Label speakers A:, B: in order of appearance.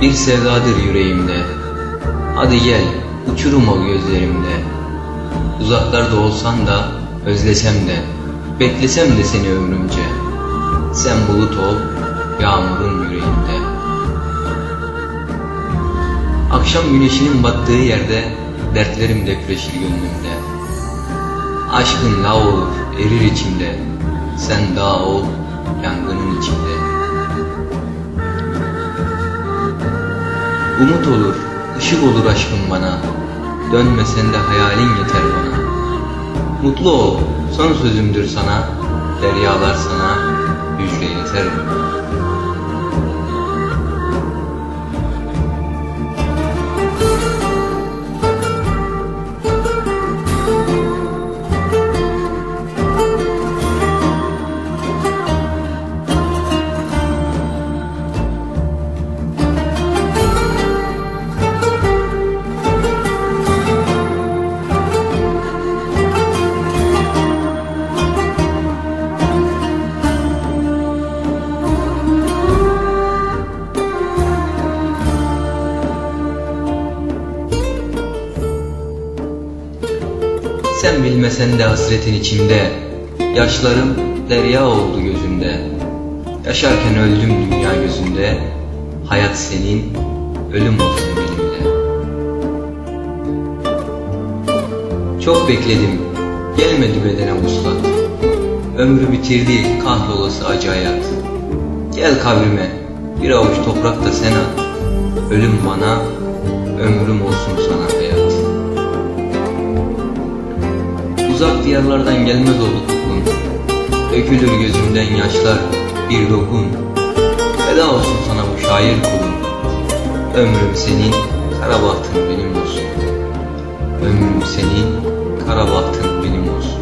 A: Bir sevdadır yüreğimde. Hadi gel uçurum ol gözlerimde. Uzaklarda olsan da özlesem de Beklesem de seni ömrümce. Sen bulut ol yağmurun yüreğimde. Akşam güneşinin battığı yerde Dertlerim depreşir gönlümde. Aşkın la olur erir içimde. Sen dağ ol yangının içinde Umut olur, ışık olur aşkın bana. Dönmesen de hayalin yeter bana. Mutlu ol, son sözümdür sana. Deryalar sana, hücre yeter bana Sen bilmesen de hasretin içimde. Yaşlarım derya oldu gözümde. Yaşarken öldüm dünya gözünde. Hayat senin, ölüm olsun benimle. Çok bekledim, gelmedi bedene vuslat Ömrü bitirdi kahrolası acı hayat. Gel kabrime, bir avuç toprak da sen at. Ölüm bana, ömrüm olsun sana Uzak diyarlardan gelmez oldu kokun Dökülür gözümden yaşlar bir dokun Feda olsun sana bu şair kulun Ömrüm senin, kara bahtın benim olsun. Ömrüm senin, kara bahtın benim olsun